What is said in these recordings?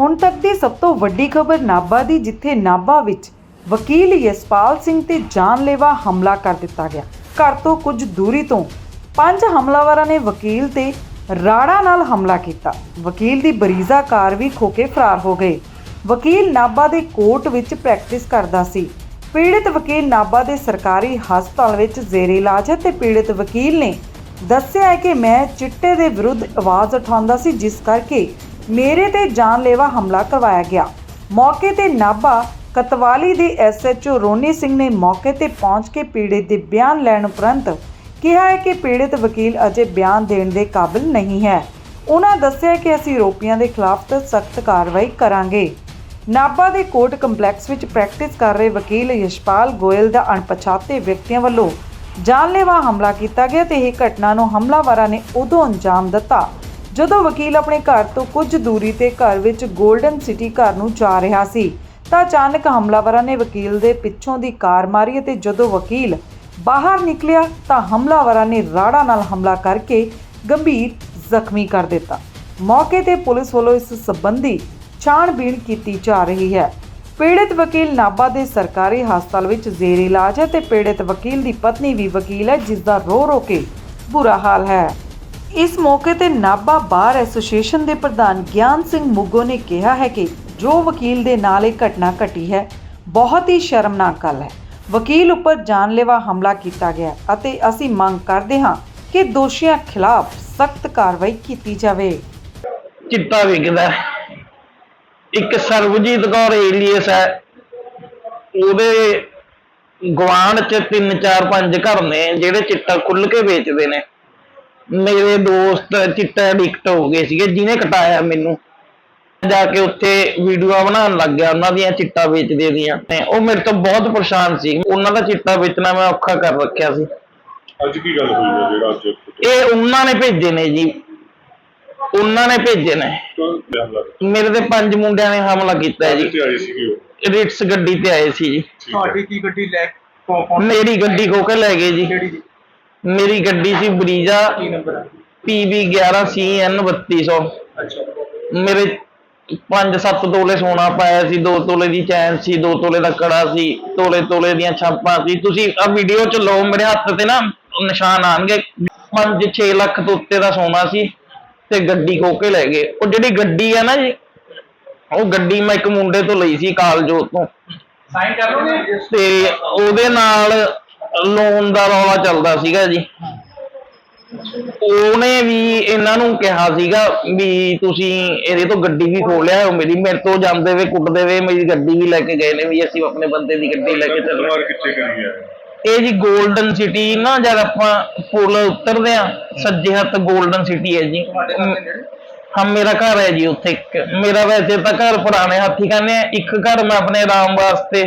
ਹੁਣ ਤੱਕ ਦੀ ਸਭ ਤੋਂ ਵੱਡੀ ਖਬਰ ਨਾਭਾ ਦੀ, ਜਿੱਥੇ ਨਾਭਾ ਵਿੱਚ ਵਕੀਲ ਯਸ਼ਪਾਲ ਸਿੰਘ ਤੇ ਜਾਨਲੇਵਾ ਹਮਲਾ ਕਰ ਦਿੱਤਾ ਗਿਆ। ਘਰ ਤੋਂ ਕੁਝ ਦੂਰੀ ਤੋਂ ਪੰਜ ਹਮਲਾਵਰਾਂ ਨੇ ਵਕੀਲ ਤੇ ਰਾੜਾ ਨਾਲ ਹਮਲਾ ਕੀਤਾ। ਵਕੀਲ ਦੀ ਬਰੀਜ਼ਾ ਕਾਰ ਵੀ ਖੋ ਫਰਾਰ ਹੋ ਗਏ। ਵਕੀਲ ਨਾਭਾ ਦੇ ਕੋਰਟ ਵਿੱਚ ਪ੍ਰੈਕਟਿਸ ਕਰਦਾ ਸੀ। ਪੀੜਿਤ ਵਕੀਲ ਨਾਭਾ ਦੇ ਸਰਕਾਰੀ ਹਸਪਤਾਲ ਵਿੱਚ ਜ਼ੇਰੇ ਇਲਾਜ ਹੈ ਤੇ ਪੀੜਤ ਵਕੀਲ ਨੇ ਦੱਸਿਆ ਹੈ ਕਿ ਮੈਂ ਚਿੱਟੇ ਦੇ ਵਿਰੁੱਧ ਆਵਾਜ਼ ਉਠਾਉਂਦਾ ਸੀ, ਜਿਸ ਕਰਕੇ ਮੇਰੇ ਤੇ ਜਾਨਲੇਵਾ ਹਮਲਾ ਕਰਵਾਇਆ ਗਿਆ। ਮੌਕੇ ਤੇ ਨਾਭਾ ਕਤਵਾਲੀ ਦੇ ਐਸਐਚਓ ਰੋਨੀ ਸਿੰਘ ਨੇ ਮੌਕੇ ਤੇ ਪਹੁੰਚ ਕੇ ਪੀੜਤ ਦੇ ਬਿਆਨ ਲੈਣ ਉਪਰੰਤ ਕਿਹਾ ਹੈ ਕਿ ਪੀੜਤ ਵਕੀਲ ਅਜੇ ਬਿਆਨ ਦੇਣ ਦੇ ਕਾਬਿਲ ਨਹੀਂ ਹੈ। ਉਹਨਾਂ ਦੱਸਿਆ ਕਿ ਅਸੀਂ ਆਰੋਪੀਆਂ ਦੇ ਖਿਲਾਫ ਸਖਤ ਕਾਰਵਾਈ ਕਰਾਂਗੇ। ਨਾਭਾ ਦੇ ਕੋਰਟ ਕੰਪਲੈਕਸ ਵਿੱਚ ਪ੍ਰੈਕਟਿਸ ਕਰ ਰਹੇ ਵਕੀਲ ਯਸ਼ਪਾਲ ਗੋਇਲ ਦਾ ਅਣਪਛਾਤੇ ਵਿਅਕਤੀਆਂ ਵੱਲੋਂ ਜਾਨਲੇਵਾ ਹਮਲਾ ਕੀਤਾ ਗਿਆ ਤੇ ਇਹ ਘਟਨਾ ਨੂੰ ਹਮਲਾਵਰਾਂ ਨੇ ਉਦੋਂ ਅੰਜਾਮ ਦਿੱਤਾ। ਜਦੋਂ ਵਕੀਲ ਆਪਣੇ ਘਰ ਤੋਂ ਕੁਝ ਦੂਰੀ ਤੇ ਘਰ ਵਿੱਚ 골ਡਨ ਸਿਟੀ ਘਰ ਨੂੰ ਜਾ ਰਿਹਾ ਸੀ, ਤਾਂ ਅਚਾਨਕ ਹਮਲਾਵਰਾਂ ਨੇ ਵਕੀਲ ਦੇ ਪਿੱਛੋਂ ਦੀ ਕਾਰ ਮਾਰੀ ਅਤੇ ਜਦੋਂ ਵਕੀਲ ਬਾਹਰ ਨਿਕਲਿਆ, ਤਾਂ ਹਮਲਾਵਰਾਂ ਨੇ ਰਾੜਾ ਨਾਲ ਹਮਲਾ ਕਰਕੇ ਗੰਭੀਰ ਜ਼ਖਮੀ ਕਰ ਦਿੱਤਾ। ਮੌਕੇ ਤੇ ਪੁਲਿਸ ਵੱਲੋਂ ਇਸ ਸੰਬੰਧੀ ਛਾਣਬੀਣ ਕੀਤੀ ਜਾ ਰਹੀ ਹੈ। ਪੀੜਤ ਵਕੀਲ ਨਾਭਾ ਦੇ ਸਰਕਾਰੀ ਹਸਪਤਾਲ ਵਿੱਚ ਜ਼ੇਰ ਇਲਾਜ ਹੈ ਤੇ ਪੀੜਤ ਵਕੀਲ ਦੀ ਪਤਨੀ ਵੀ ਵਕੀਲ ਹੈ ਜਿਸ ਦਾ ਰੋ ਰੋ ਕੇ ਬੁਰਾ ਹਾਲ ਹੈ। ਇਸ ਮੌਕੇ ਤੇ ਨਾਭਾ ਬਾਰ ਐਸੋਸੀਏਸ਼ਨ ਦੇ ਪ੍ਰਧਾਨ ਗਿਆਨ ਸਿੰਘ ਮੁੱਗੋ ਨੇ ਕਿਹਾ ਹੈ ਕਿ ਜੋ ਵਕੀਲ ਦੇ ਨਾਲ ਇਹ ਘਟਨਾ ਘਟੀ ਹੈ, ਬਹੁਤ ਹੀ ਸ਼ਰਮਨਾਕ ਗੱਲ ਹੈ। ਵਕੀਲ ਉੱਪਰ ਜਾਨਲੇਵਾ ਹਮਲਾ ਕੀਤਾ ਗਿਆ ਅਤੇ ਅਸੀਂ ਮੰਗ ਕਰਦੇ ਹਾਂ ਕਿ ਦੋਸ਼ੀਆਂ ਖਿਲਾਫ ਸਖਤ ਕਾਰਵਾਈ ਕੀਤੀ ਜਾਵੇ। ਚਿੱਟਾ ਵਿਕਦਾ ਇੱਕ ਸਰਬਜੀਤ ਕੌਰ ਏਲੀਅਸ ਹੈ। ਉਹਦੇ ਗਵਾਂਢ ਚ ਤਿੰਨ ਚਾਰ ਪੰਜ ਘਰ ਨੇ ਜਿਹੜੇ ਚਿੱਟਾ ਖੁੱਲ ਕੇ ਵੇਚਦੇ ਨੇ। ਮੇਰੇ ਦੋਸਤ ਚਿੱਟਾ ਐਡਿਕਟ ਹੋ ਗਏ ਸੀਗੇ ਜਿਹਨੇ ਕਟਾਇਆ ਮੈਨੂੰ। ਜਾ ਕੇ ਉੱਥੇ ਵੀਡੀਓ ਬਣਾਉਣ ਲੱਗ ਗਿਆ ਉਹਨਾਂ ਦੀਆਂ ਚਿੱਟਾ ਵੇਚਦੇ ਦੀਆਂ। ਤੇ ਉਹ ਮੇਰੇ ਤੋਂ ਬਹੁਤ ਪਰੇਸ਼ਾਨ ਸੀ। ਉਹਨਾਂ ਦਾ ਚਿੱਟਾ ਵੇਚਣਾ ਮੈਂ ਔਖਾ ਕਰ ਰੱਖਿਆ ਸੀ। ਅੱਜ ਕੀ ਗੱਲ ਹੋਈ ਹੈ ਜਿਹੜਾ ਅੱਜ ਇਹ ਉਹਨਾਂ ਨੇ ਭੇਜੇ ਨੇ ਜੀ। ਉਹਨਾਂ ਨੇ ਭੇਜੇ ਨੇ। ਮੇਰੇ ਤੇ ਪੰਜ ਮੁੰਡਿਆਂ ਨੇ ਹਮਲਾ ਕੀਤਾ ਜੀ। ਕਿੱਥੇ ਆਏ ਸੀਗੇ ਉਹ। ਰਿਟਸ ਗੱਡੀ ਤੇ ਆਏ ਸੀ ਜੀ। ਤੁਹਾਡੀ ਕੀ ਗੱਡੀ ਲੈ ਮੇਰੀ ਗੱਡੀ ਖੋ ਕੇ ਲੈ ਗਏ ਜੀ। ਕਿਹੜੀ ਜੀ? ਮੇਰੀ ਗੱਡੀ ਸੀ ਬਰੀਜ਼ਾ ਕੀ ਨੰਬਰ ਹੈ PB 11 CN 3200 ਅੱਛਾ। ਮੇਰੇ 5-7 ਤੋਲੇ ਸੋਨਾ ਪਾਇਆ ਸੀ 2 ਤੋਲੇ ਦੀ ਚੈਨ ਸੀ 2 ਤੋਲੇ ਦਾ ਕੜਾ ਸੀ ਤੋਲੇ ਤੋਲੇ ਦੀਆਂ ਛਾਪਾਂ ਸੀ। ਤੁਸੀਂ ਆ ਵੀਡੀਓ ਚ ਲਓ ਮੇਰੇ ਹੱਥ ਤੇ ਨਾ ਨਿਸ਼ਾਨ ਆਣਗੇ। 5-6 ਲੱਖ ਤੋਂ ਉੱਤੇ ਦਾ ਸੋਨਾ ਸੀ ਤੇ ਗੱਡੀ ਖੋ ਕੇ ਲੈ ਗਏ। ਉਹ ਜਿਹੜੀ ਗੱਡੀ ਆ ਨਾ ਜੀ ਉਹ ਗੱਡੀ ਮੈਂ ਇੱਕ ਮੁੰਡੇ ਤੋਂ ਲਈ ਸੀ ਕਾਲਜੋਤ ਤੋਂ। ਸਾਈਨ ਕਰ ਲਓਗੇ? ਤੇ ਉਹਦੇ ਨਾਲ ਲੋਨ ਦਾ ਰੌਲਾ ਚੱਲਦਾ ਸੀਗਾ ਜੀ। ਉਹਨੇ ਵੀ ਇਹਨਾਂ ਨੂੰ ਕਿਹਾ ਸੀਗਾ ਵੀ ਤੁਸੀਂ ਇਹਦੇ ਤੋਂ ਗੱਡੀ ਵੀ ਖੋਹ ਲਿਆ ਮੇਰੀ ਮੇਰੇ ਤੋਂ ਜਾਂਦੇ ਵੇ ਕੁੱਟਦੇ ਵੇ ਮੇਰੀ ਗੱਡੀ ਵੀ ਲੈ ਕੇ ਗਏ ਨੇ ਵੀ ਅਸੀਂ ਆਪਣੇ ਬੰਦੇ ਦੀ ਗੱਡੀ ਲੈ ਕੇ ਚੱਲੇ ਪਰਿਵਾਰ ਕਿੱਥੇ ਕਰੀ ਹੈ ਇਹ ਜੀ 골ਡਨ ਸਿਟੀ ਨਾ ਜਦ ਆਪਾਂ ਪੁਲ ਉਤਰਦੇ ਆ ਸੱਜੇ ਹੱਥ 골ਡਨ ਸਿਟੀ ਹੈ ਜੀ। ਹਾਂ ਮੇਰਾ ਘਰ ਹੈ ਜੀ ਉੱਥੇ ਇੱਕ। ਮੇਰਾ ਵੈਸੇ ਤਾਂ ਘਰ ਪੁਰਾਣੇ ਹਾਥੀ ਖਾਨੇ ਆ ਇੱਕ ਘਰ ਮੈਂ ਆਪਣੇ ਆਰਾਮ ਵਾਸਤੇ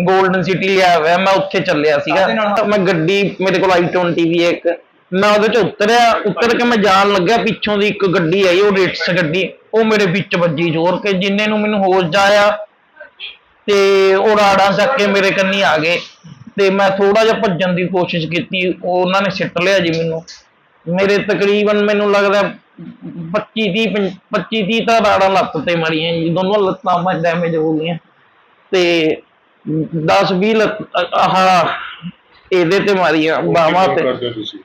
골ਡਨ ਸਿਟੀ ਲਿਆ ਹੋਇਆ ਮੈਂ ਉੱਥੇ ਚੱਲਿਆ ਸੀਗਾ? ਮੈਂ ਗੱਡੀ ਮੇਰੇ ਕੋਲ i20 ਵੀ ਹੈ ਇੱਕ। ਮੈਂ ਉਹਦੇ ਚ ਉਤਰਿਆ ਉਤਰ ਕੇ ਮੈਂ ਜਾਣ ਲੱਗਿਆ ਪਿੱਛੋਂ ਦੀ ਇੱਕ ਗੱਡੀ ਆਈ ਉਹ ਰਿਟਸ ਗੱਡੀ ਉਹ ਮੇਰੇ ਵਿੱਚ ਵੱਜੀ ਜ਼ੋਰ ਕੇ ਜਿੰਨੇ ਨੂੰ ਮੈਨੂੰ ਹੋਸ਼ ਜਾਇਆ ਤੇ ਉਹ ਰਾੜਾਂ ਚੱਕ ਕੇ ਮੇਰੇ ਕੰਨੀ ਆ ਗਏ। ਤੇ ਮੈਂ ਥੋੜਾ ਜਿਹਾ ਭੱਜਣ ਦੀ ਕੋਸ਼ਿਸ਼ ਕੀਤੀ ਉਹ ਉਹਨਾਂ ਨੇ ਸਿੱਟ ਲਿਆ ਜੀ ਮੈਨੂੰ। ਮੇਰੇ ਤਕਰੀਬਨ ਮੈਨੂੰ ਲੱਗਦਾ 25 30 25 30 ਤਾਂ ਰਾੜਾਂ ਲੱਤ ਤੇ ਮਾਰੀਆਂ ਜੀ ਦੋਨੋਂ ਲੱਤਾਂ ਮੈਂ ਡੈਮੇਜ ਹੋ ਗਈਆਂ। ਤੇ 10 20 ਲੱਤ ਆਹ ਇਹਦੇ ਤੇ ਮਾਰੀਆਂ ਬਾਹਾਂ ਤੇ। ਕਰਦੇ ਹੋ ਤੁਸੀਂ?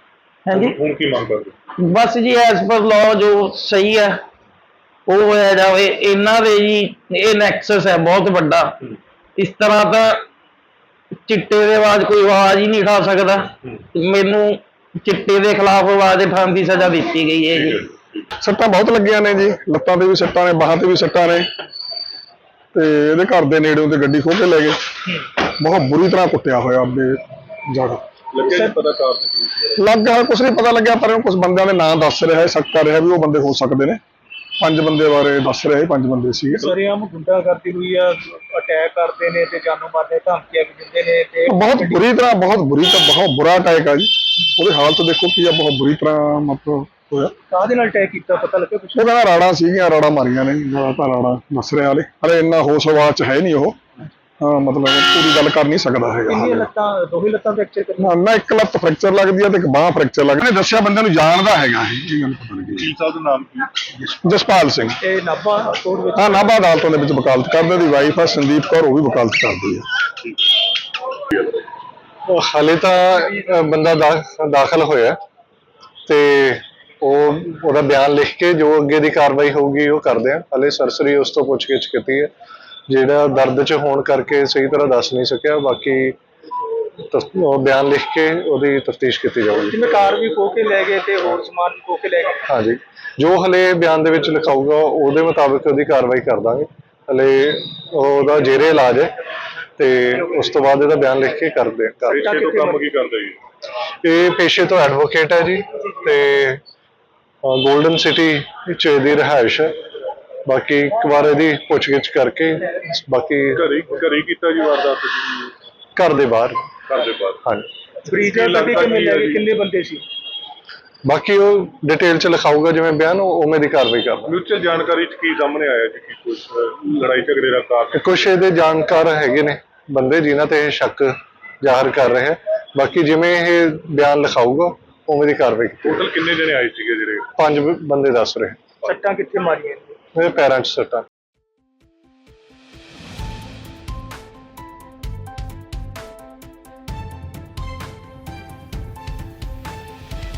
ਹਾਂਜੀ? ਹੁਣ ਕੀ ਮੰਗ ਕਰਦੇ ਹੋ? ਬਸ ਜੀ ਐਸ ਪਰ ਲਾਅ ਜੋ ਸਹੀ ਹੈ ਉਹ ਹੋਇਆ ਜਾਵੇ। ਇਹਨਾਂ ਦੇ ਜੀ ਇਹ ਨੈਕਸਸ ਹੈ ਬਹੁਤ ਵੱਡਾ। ਇਸ ਤਰ੍ਹਾਂ ਤਾਂ ਚਿੱਟੇ ਦੇ ਆਵਾਜ਼ ਕੋਈ ਆਵਾਜ਼ ਹੀ ਨਹੀਂ ਉਠਾ ਸਕਦਾ। ਮੈਨੂੰ ਚਿੱਟੇ ਦੇ ਖਿਲਾਫ ਆਵਾਜ਼ ਉਠਾਉਣ ਦੀ ਸਜ਼ਾ ਦਿੱਤੀ ਗਈ ਹੈ ਠੀਕ ਜੀ ਹੈ। ਜੀ। ਸੱਟਾਂ ਬਹੁਤ ਲੱਗੀਆਂ ਨੇ ਜੀ। ਲੱਤਾਂ ਤੇ ਵੀ ਸੱਟਾਂ ਨੇ ਬਾਹਾਂ ਤੇ ਵੀ ਸੱਟਾਂ ਨੇ। ਤੇ ਇਹਦੇ ਘਰ ਦੇ ਨੇੜਿਓਂ ਤੇ ਗੱਡੀ ਖੋਹ ਕੇ ਲੈ ਗਏ। ਬਹੁਤ ਬੁਰੀ ਤਰ੍ਹਾਂ ਕੁੱਟਿਆ ਹੋਇਆ ਅੱਬੇ ਜੜ ਲੱਗਿਆ ਜੀ ਪਤਾ ਕਾਰਨ ਕੀ ਸੀ? ਲੱਗ ਗਿਆ ਕੁਝ ਨਹੀਂ ਪਤਾ ਲੱਗਿਆ ਪਰ ਕੁਝ ਬੰਦਿਆਂ ਦੇ ਨਾਂ ਦੱਸ ਰਿਹਾ ਹੈ ਸ਼ੱਕ ਕਰ ਰਿਹਾ ਵੀ ਉਹ ਬੰਦੇ ਹੋ ਸਕਦੇ ਨੇ। ਪੰਜ ਬੰਦੇ ਬਾਰੇ ਦੱਸ ਰਿਹਾ ਹੈ ਪੰਜ ਬੰਦੇ ਸੀਗੇ। ਸਰੇਆਮ ਗੁੰਡਾਗਰਦੀ ਹੋਈ ਆ ਅਟੈਕ ਕਰਦੇ ਨੇ ਤੇ ਜਾਨੋਂ ਮਾਰਦੇ ਧਮਕੀਆਂ ਵੀ ਦਿੰਦੇ ਨੇ ਤੇ ਬਹੁਤ ਬੁਰੀ ਤਰ੍ਹਾਂ ਬਹੁਤ ਬੁਰੀ ਤਰ੍ਹਾਂ ਬਹੁਤ ਬੁਰਾ ਅਟੈਕ ਆ ਜੀ। ਉਹਦੀ ਹਾਲਤ ਦੇਖੋ ਕੀ ਆ ਬਹੁਤ ਬੁਰੀ ਤਰ੍ਹਾਂ ਮਤਲਬ ਹੋਇਆ। ਕਾਹਦੇ ਨਾਲ ਅਟੈਕ ਕੀਤਾ? ਪਤਾ ਲੱਗਿਆ ਕੁਛ? ਉਹ ਕਹਿੰਦਾ ਰਾੜਾ ਸੀਗੀਆਂ ਰਾੜਾ ਮਾਰੀਆਂ ਨੇ ਜ਼ਿਆਦਾ ਤਾਂ ਰਾੜਾ ਦੱਸ ਰਿਹਾ ਹਲੇ ਇੰਨਾ ਹੋਸ਼ ਆਵਾਜ਼ ਚ ਹੈ ਨਹੀਂ ਉਹ। ਹਾਂ ਮਤਲਬ ਪੂਰੀ ਗੱਲ ਕਰ ਨਹੀਂ ਸਕਦਾ ਹੈਗਾ। ਕਿੰਨੀਆਂ। ਲੱਤਾਂ ਦੋਹੀ ਲੱਤਾਂ ਫ੍ਰੈਕਚਰ ਕਰੀਆਂ? ਨਾ ਨਾ ਇੱਕ ਲੱਤ ਫ੍ਰੈਕਚਰ ਲੱਗਦੀ ਆ ਤੇ ਇੱਕ ਬਾਹ ਫ੍ਰੈਕਚਰ ਲੱਗਦੀ ਨੇ ਦੱਸਿਆ ਬੰਦੇ ਨੂੰ ਜਾਣਦਾ ਹੈਗਾ ਇਹ ਗੱਲ ਪਤਾ ਲੱਗੀ ਵਕੀਲ ਸਾਹਿਬ ਦਾ ਨਾਮ ਕੀ? ਜਸਪਾਲ ਸਿੰਘ। ਇਹ ਨਾਭਾ ਕੋਰਟ ਵਿੱਚ? ਹਾਂ ਨਾਭਾ ਅਦਾਲਤੋਂ ਦੇ ਵਿੱਚ ਵਕਾਲਤ ਕਰਦੇ ਦੀ ਵਾਈਫ ਆ ਸੰਦੀਪ ਕੌਰ ਉਹ ਵੀ ਵਕਾਲਤ ਕਰਦੀ ਆ। ਉਹ ਹਾਲੇ ਤਾਂ ਬੰਦਾ ਦਾਖਲ ਹੋਇਆ। ਤੇ ਉਹਦਾ ਬਿਆਨ ਲਿਖ ਕੇ ਜੋ ਅੱਗੇ ਦੀ ਕਾਰਵਾਈ ਹੋਊਗੀ ਉਹ ਕਰਦੇ ਆ ਹਾਲੇ ਸਰਸਰੀ ਉਸ ਤੋਂ ਪੁੱਛਗਿੱਛ ਕੀਤੀ ਹੈ। ਜਿਹੜਾ ਦਰਦ ਚ ਹੋਣ ਕਰਕੇ ਸਹੀ ਤਰ੍ਹਾਂ ਦੱਸ ਨਹੀਂ ਸਕਿਆ। ਬਾਕੀ ਉਹ ਬਿਆਨ ਲਿਖ ਕੇ ਉਹਦੀ ਤਫਤੀਸ਼ ਕੀਤੀ ਜਾਊਗੀ। ਜਿਵੇਂ ਕਾਰ ਵੀ ਖੋ ਕੇ ਲੈ ਗਏ ਤੇ ਹੋਰ ਸਮਾਨ ਵੀ ਖੋ ਕੇ ਲੈ ਗਏ। ਹਾਂਜੀ। ਜੋ ਹਲੇ ਬਿਆਨ ਦੇ ਵਿੱਚ ਲਿਖਾਊਗਾ ਉਹਦੇ ਮੁਤਾਬਕ ਉਹਦੀ ਕਾਰਵਾਈ ਕਰ ਦਾਂਗੇ। ਹਲੇ ਉਹਦਾ ਜੇਰੇ ਇਲਾਜ ਹੈ ਤੇ ਉਸ ਤੋਂ ਬਾਅਦ ਇਹਦਾ ਬਿਆਨ ਲਿਖ ਕੇ ਕਰਦੇ ਤੋਂ ਕੰਮ ਕੀ ਕਰਦਾ ਜੀ? ਇਹ ਪੇਸ਼ੇ ਤੋਂ ਐਡਵੋਕੇਟ ਹੈ ਜੀ ਤੇ 골ਡਨ ਸਿਟੀ ਵਿੱਚ ਇਹਦੀ ਰਿਹਾਇਸ਼ ਹੈ। ਬਾਕੀ ਇੱਕ ਵਾਰ ਇਹਦੀ ਪੁੱਛਗਿੱਛ ਕਰਕੇ ਬਾਕੀ ਘਰੇ ਘਰੇ ਕੀਤਾ ਜੀ ਵਾਰਦਾਤ ਜੀ? ਘਰ ਦੇ ਬਾਹਰ। ਘਰ ਦੇ ਬਾਹਰ। ਹਾਂਜੀ। ਬਰੀਜਰ ਤੱਕ ਕਿੰਨੇ ਕਿੰਨੇ ਬੰਦੇ ਸੀ? ਬਾਕੀ ਉਹ ਡਿਟੇਲ ਚ ਲਿਖਾਊਗਾ ਜਿਵੇਂ ਬਿਆਨ ਉਹ ਉਵੇਂ ਦੀ ਕਾਰਵਾਈ ਕਰਦਾ ਮਿਊਚੁਅਲ ਜਾਣਕਾਰੀ ਚ ਕੀ ਸਾਹਮਣੇ ਆਇਆ ਜੀ ਕਿ ਕੁਝ ਲੜਾਈ ਝਗੜੇ ਦਾ ਕਾਰਨ? ਕੁਝ ਇਹਦੇ ਜਾਣਕਾਰ ਹੈਗੇ ਨੇ ਬੰਦੇ ਜਿਨ੍ਹਾਂ ਤੇ ਇਹ ਸ਼ੱਕ ਜ਼ਾਹਰ ਕਰ ਰਹੇ ਹੈ। ਬਾਕੀ ਜਿਵੇਂ ਇਹ ਬਿਆਨ ਲਿਖਾਊਗਾ ਉਵੇਂ ਦੀ ਕਾਰਵਾਈ ਕੀਤੀ। ਟੋਟਲ ਕਿੰਨੇ ਜਣੇ ਆਏ ਸੀਗੇ ਜਿਹੜੇ? ਪੰਜ ਬੰਦੇ ਦੱਸ ਰਹੇ। ਸੱਟਾਂ ਕਿੱਥੇ ਮਾਰੀਆਂ? ਮੇਰੇ ਪੈਰਾਂ 'ਚ ਸੱਟਾਂ।